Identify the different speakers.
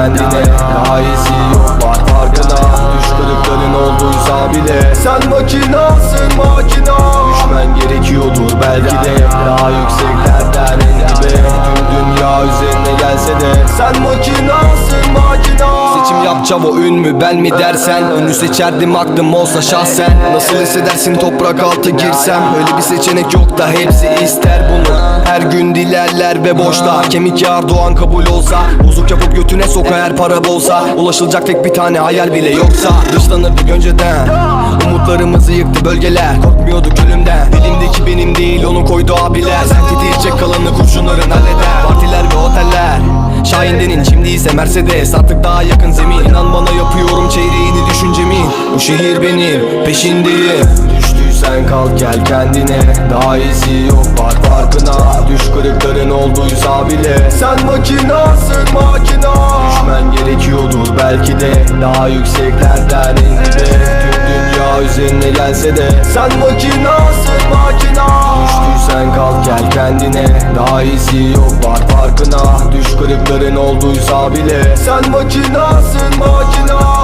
Speaker 1: kendine. Daha iyisi yok var farkına. Düş kırıkların olduysa bile. Sen makinasın makina. Düşmen gerekiyordur belki de. Daha yükseklerden en dibe. Tüm dünya üzerine gelse de. Sen makinasın makina. Seçim yap çavo ün mü ben mi dersen. Ünlü seçerdim aklım olsa şahsen. Nasıl hissedersin toprak altı girsem. Öyle bir seçenek yok da hepsi ister bunu Her gün dilerler ve boşta. Kemik yağar doğan kabul olsa. Bozuk yapıp götüne soka her para bolsa. Ulaşılacak tek bir tane hayal bile yoksa. Dışlanırdık önceden Umutlarımızı yıktı bölgeler. Korkmuyorduk ölümden Elimdeki benim değil onu koydu abiler. Sen diyecek kalanı kurşunların halleder. Partiler ve oteller. Şahindenin şimdi ise Mercedes. Artık daha yakın zemin. İnan bana yapıyorum çeyreğini düşüncemin Bu şehir benim peşindeyim. Düştüysen kalk gel kendine. Daha iyisi yok. Var farkına bile. Sen makinasın makina. Düşmen gerekiyordur belki de. Daha yükseklerden in dibe Tüm dünya üzerine gelse de. Sen makinasın makina. Düştüysen kalk gel kendine. Daha iyisi yok var farkına. Düş kırıkların olduysa bile. Sen makinasın makina